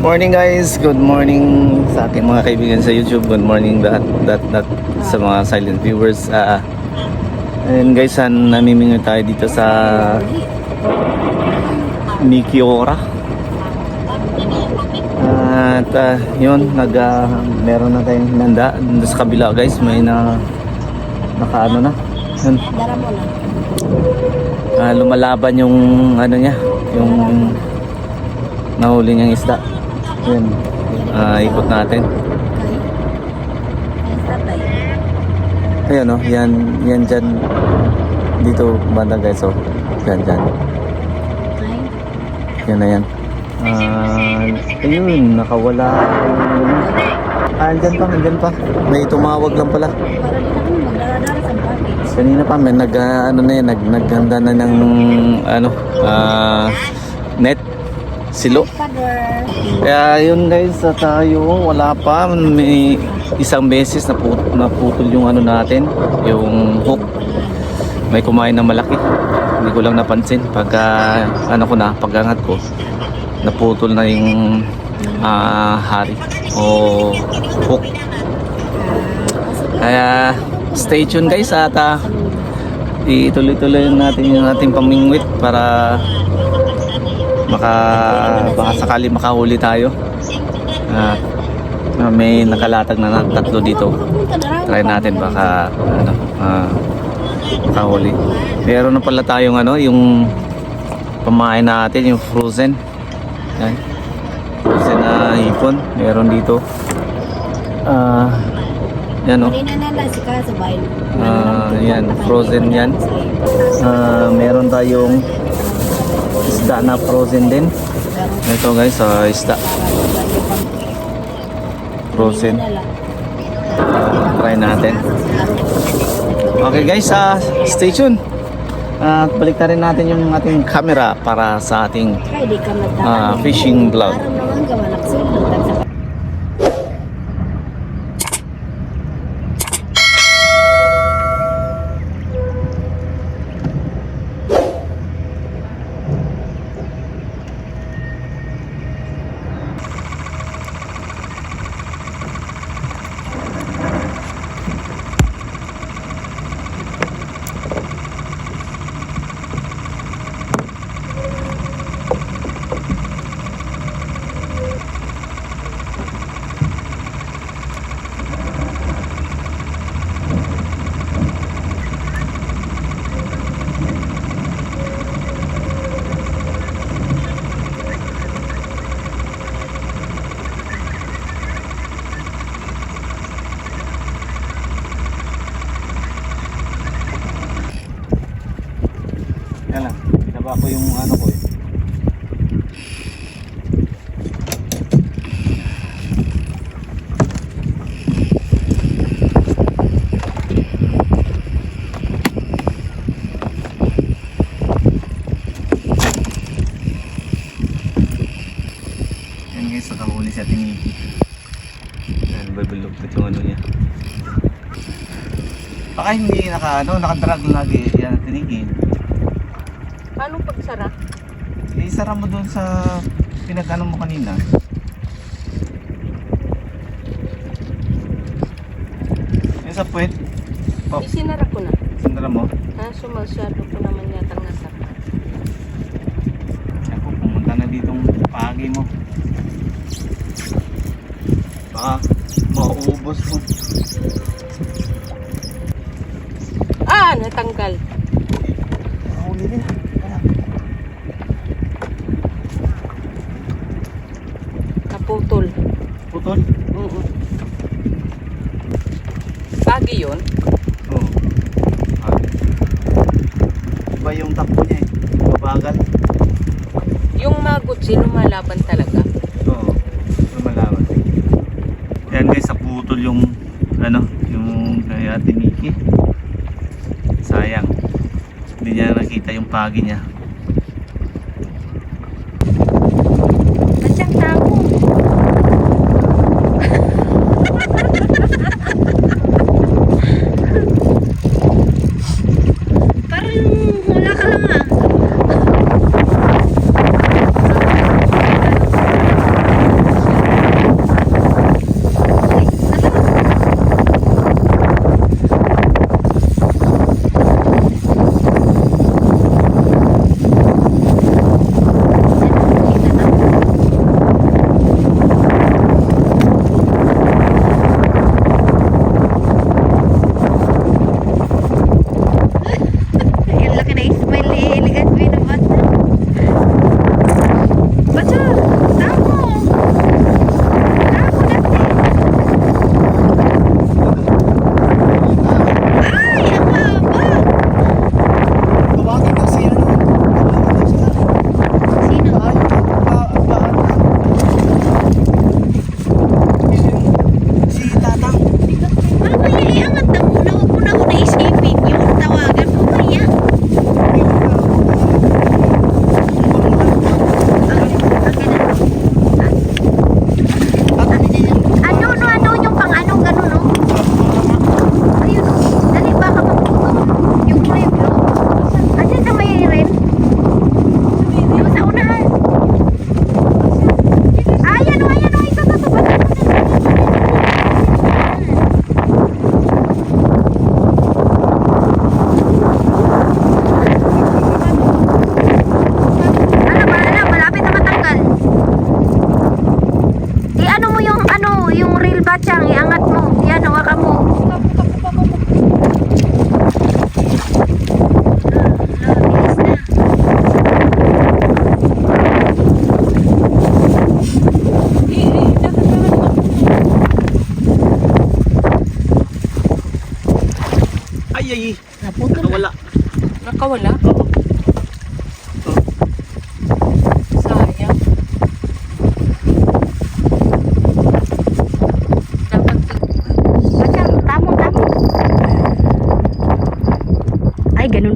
Morning guys, good morning sa ating mga kaibigan sa YouTube. Good morning lahat, that, that, sa mga silent viewers. Ah, and guys, san namimingo tayo dito sa Nikiora. At ah, yun, nag, ah, meron na tayong hinanda. Doon sa kabila guys, may na nakaano na. Yun, ah, lumalaban yung ano niya, yung nahuli niyang isda. Yun, ah, ikot natin. Ayan o, yan, yan dyan. Dito banda guys, oh. Yan dyan. Yan na yan. Ah, ayun, nakawala. Ah, andyan pa, andyan pa. May tumawag lang pala. Kanina pa, may nag, ah, ano na yan, nag, naghanda na ng, ano, ah, net, silo. Kaya yun guys, sa tayo, wala pa. May isang beses na naputol yung ano natin, yung hook. May kumain na malaki. Hindi ko lang napansin. Pagka, ano ko na, pagangat ko, naputol na yung ah, hari o hook. Kaya, stay tuned guys at ah, ituloy-tuloy natin yung ating pamingwit para maka baka sakali makahuli tayo. Ah, ah, may nakalatag na tatlo dito. Try natin baka ano ah, makahuli. Meron na pala tayong ano yung pamain natin yung frozen. Yan. Frozen na hipon. Meron dito. Ah, yan oh. Si ka sa bahay. Ah, yan, frozen yan. Ah, meron tayong isda na frozen din. Ito guys, ah, isda frozen. Try natin. Okay guys, ah, stay tuned. At balik na rin natin yung ating camera para sa ating magdaan. fishing vlog. Parang naman ka malaksulog. Sa Yan lang, pinaba ko yung ano ko eh. Yan guys, nakahuli si Ate Nikki. Yan, babulog na yung ano niya. Baka hindi naka, ano, nakadrag lagi yan Ate Nikki. Paano pagsara? Isara mo doon sa pinag-ano mo kanina. Yung sa puwet. Oh, Isinara ko na. sandara mo. Kaso masyado ko naman yatang nasara. Ako, pumunta na ditong pagi mo. Baka mauubos mo. Ah, natanggal. Mahuli din. Ayan. Naputol. Putol? Oo. Pagi yun. Oo. Ah. Iba yung takbo niya eh. Mabagal. Magutsi lumalaban talaga. Oo. Lumalaban. Yan guys, sa putol yung ano, yung kay Ate Nikki. Sayang. Hindi niya nakita yung pagi niya.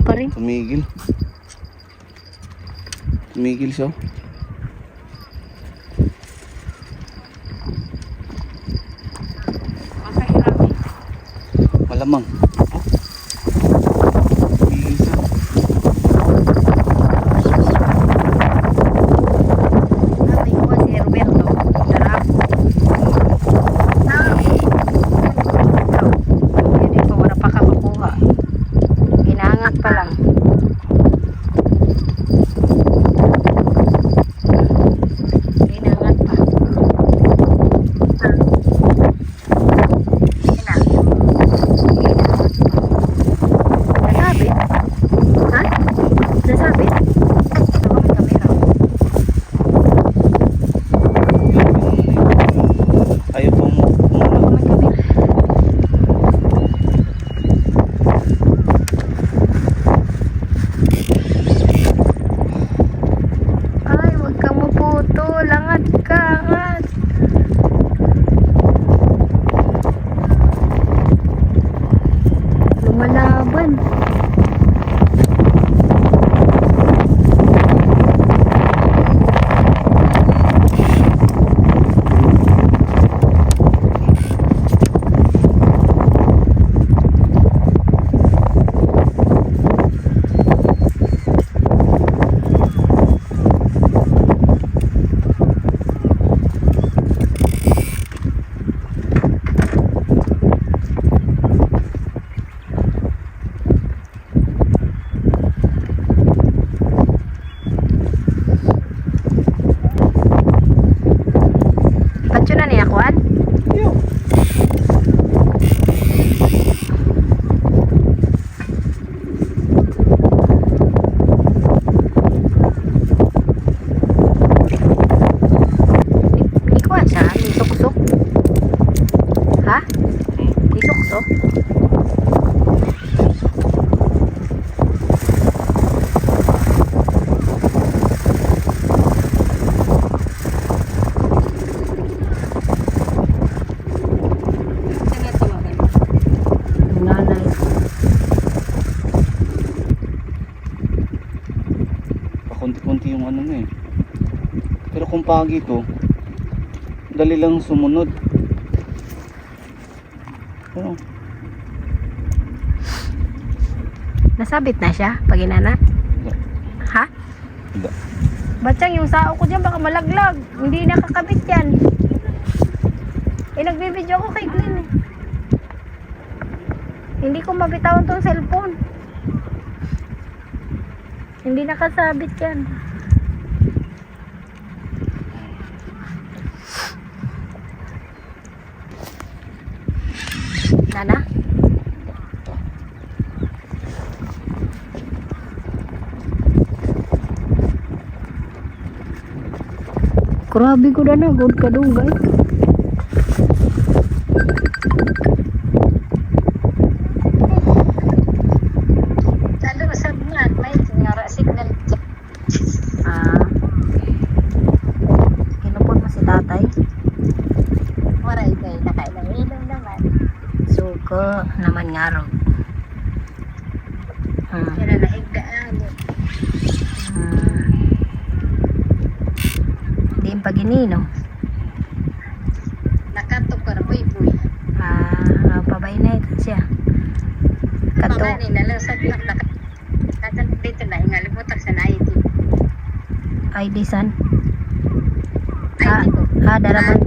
Pa rin. Tumigil. Tumigil siya. Ano eh. Pero kung pagi to, dali lang sumunod. Pero, Nasabit na siya pag inana? Hindi. Ha? Hindi. Batsang yung sao ko dyan baka malaglag. Hindi nakakabit yan. Eh nagbibideo ko kay Glenn eh. Hindi ko mabitawan tong cellphone. Hindi nakasabit yan. Nana? Grabe ko na na, good ka dugay. Lalo sa mga may ngara signal Ah. Kinupon mo si tatay. waray kay nakailang ilaw naman. Suko naman nga ro. Hmm. Kaya na igdaan. Hmm. Di yung paginino. Nakatok ko na buy buy. Ah, pabay na ito siya. Kato. Mga ni nalang sa nak nak. Katan dito na ingalimutak sa naiti. ID san. Ay Ah, ko. ah, daraman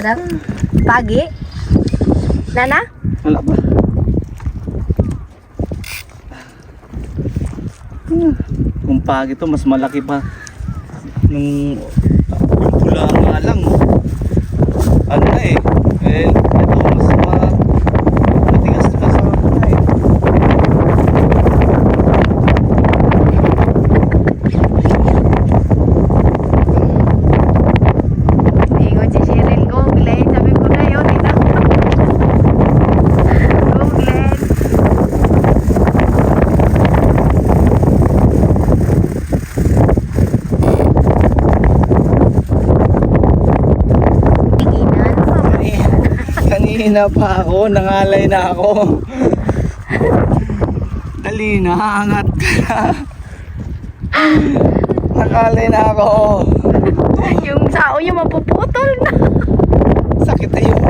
daw. Pagi. Nana? Wala pa. Hmm. Kung pagi to, mas malaki pa. Nung yung pula nga lang. Ano na eh. Eh, ito mas ma, matigas na sa na eh. Ingon si Cheryl, Google. Sabi ko na yun, ina. Google. Tiginan. Kanina, kanina pa ako, nangalay na ako. Dali na, angat ka na. Nangalay na ako. Yung sao niya mapuputol na. Sakit na yung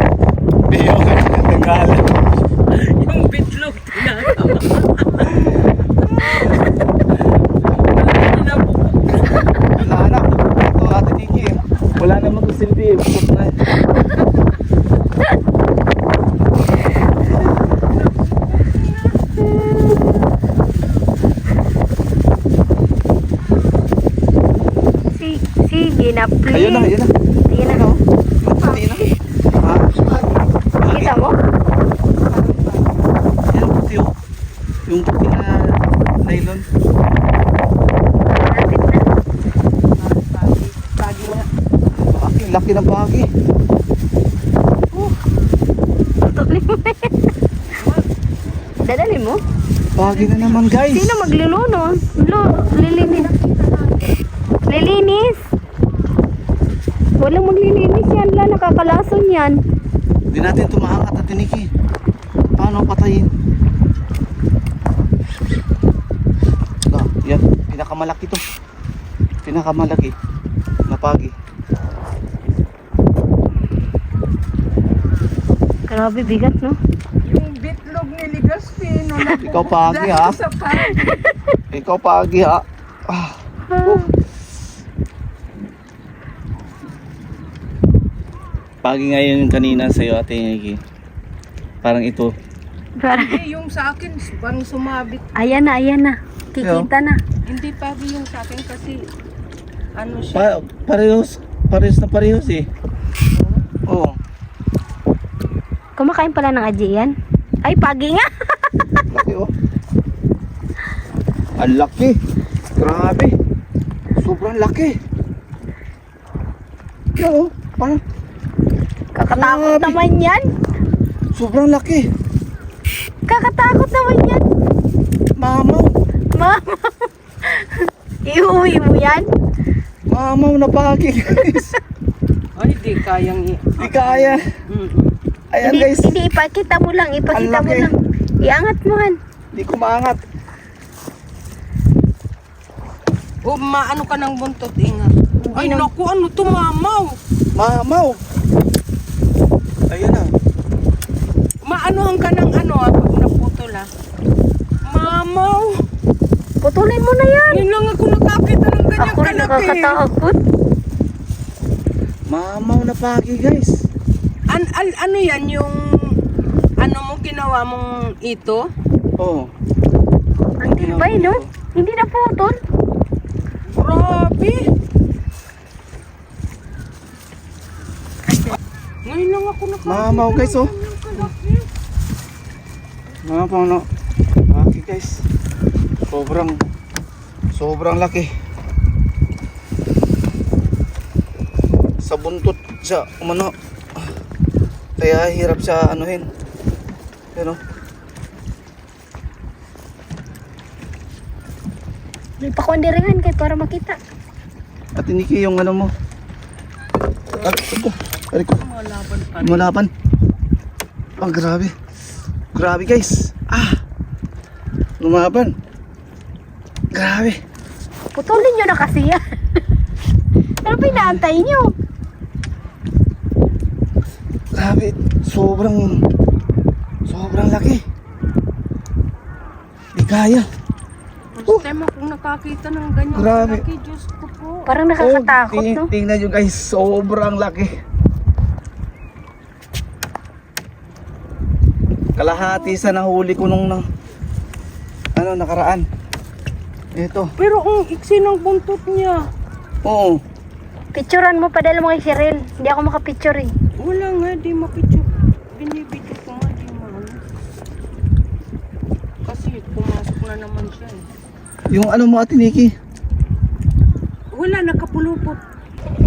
biyong nangalay. Yung bitlog tinatawa. Wala na. Ito ate Tiki. Wala na magsilbi. Bukot na. Si, sige na. Ayun na, ayun na. No? Pati na. Ha? Kita mo? Yan, puti oh. Yung puti na nylon. Na. Laki, laki ng bagi. Putulin mo na yan. Dadali mo? Bagi na naman guys. Sino maglulunos? Lilinis. Lilinis? Walang maglilinis yan la, nakakalason yan. Hindi natin tumaangat at tiniki. Paano patayin? Ah, yan. Pinakamalaki to. Pinakamalaki. Napagi. Grabe, bigat no? Yung bitlog ni Ligaspino na Ikaw pagi ha. sa. Ikaw pagi ha. Ah. Pagi ngayon yung kanina sa'yo ate Niki. Parang ito. Parang- Hindi, yung sa akin, parang sumabit. ayan na, ayan na. Kikita na. Hindi pagi yung sa akin kasi ano siya. Pa parehos. Parehos na parehos eh. Oo. Kumakain pala ng aji yan. Ay, pagi nga. Laki oh. Ang laki. Grabe. Sobrang laki. Yan oh. Parang Kakatakot Grabe. naman yan. sobrang laki. Kakatakot naman yan. Mamaw. Mama. Iuwi mo yan? Mamaw na pagi guys. Ay, di kayang i... Di kaya. Mm-mm. Ayan hindi, guys. hindi, ipakita mo lang. Ipakita Ang mo laki. lang. Iangat mo han. Di ko maangat. O, maano ka ng buntot, ingat. Ay, naku, ano to, mamaw? Mamaw. Ayan na. Maanohan ka ng ano, ah, pag naputol, ah. Mamaw! Putulin mo na yan. Ngayon lang ako nakakita ng ganyang Ako kalaki. nakakatakot. Mamaw na pagi guys. An, al, ano yan, yung... Ano mo ginawa mong ito? Oh. Ang tibay, no? Hindi na putol. Grabe! Ngayon lang ako nakakita. Mamaw guys oh. Mamaw na. Laki guys. Sobrang sobrang laki. Sa buntot siya umano. Kaya hirap siya anuhin. Pero May pakondiringan kay para makita. at iniki yung ano mo. Ah, ito. Aray ko. Malaban pa rin. Lumalaban. Ah, grabe. Grabe guys. Ah. Lumaban. Grabe. Putulin nyo na kasi yan. ano pa inaantay nyo? Grabe. Sobrang sobrang laki. Di kaya. First time akong nakakita ng ganyan Grabe. kalaki. Diyos ko po. Parang nakakatakot, ting- no? Tingnan nyo guys. Sobrang laki. Kalahati sa nahuli ko nung nang ano nakaraan. Ito. Pero ang iksi ng buntot niya. Oo. Picturean mo, padala mo kay Cheryl. Hindi ako makapicture eh. Wala nga, di mapicture. Binibidyo ko nga, di maano. Kasi pumasok na naman siya eh. Yung ano mo Ate Nikki? Wala, nakapulupot.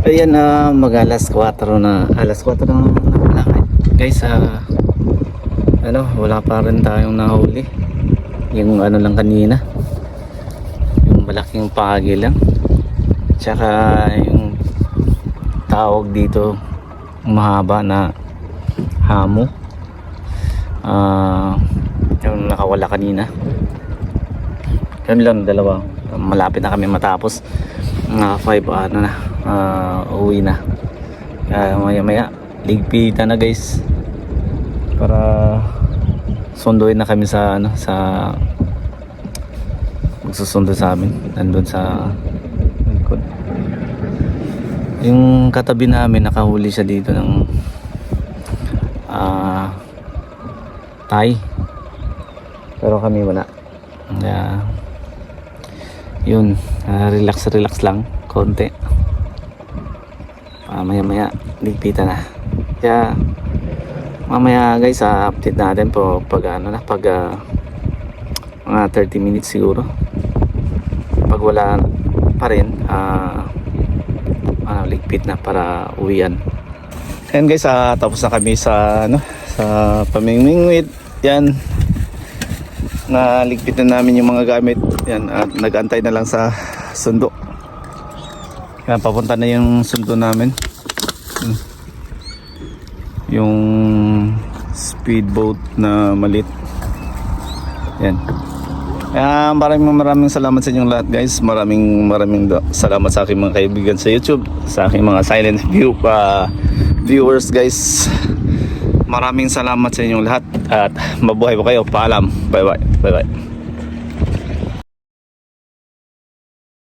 Ayan na mag alas 4 na alas 4 na na pala guys ah, ano wala pa rin tayong nahuli. Yung ano lang kanina. Yung malaking pagi lang. Tsaka yung tawag dito mahaba na hamo. Ah yung nakawala kanina. Yun lang dalawa. Malapit na kami matapos. Mga 5 ano na ah, uwi na. Kaya maya maya ligpitan na guys para sunduin na kami sa ano sa magsusundo sa amin nandun sa likod. Yung katabi namin nakahuli siya dito ng ah tay pero kami wala. Kaya yun ah, relax relax lang konti. Ah, maya maya ligpitan na. Kaya mamaya guys ah, update natin po pag ano na pag ah, mga 30 minutes siguro pag wala pa rin ah, ano, ligpit na para uwian Ayan guys, ah, tapos na kami sa ano, sa pamingwingwit. Yan. Naligpit na namin yung mga gamit. Yan, at nag-antay na lang sa sundo. Yan, papunta na yung sundo namin. Hmm. Yung speedboat na malit. Yan. Kaya maraming maraming salamat sa inyong lahat guys. Maraming maraming salamat sa aking mga kaibigan sa YouTube, sa aking mga silent view pa viewers guys. Maraming salamat sa inyong lahat at mabuhay po kayo. Paalam. Bye bye. Bye bye.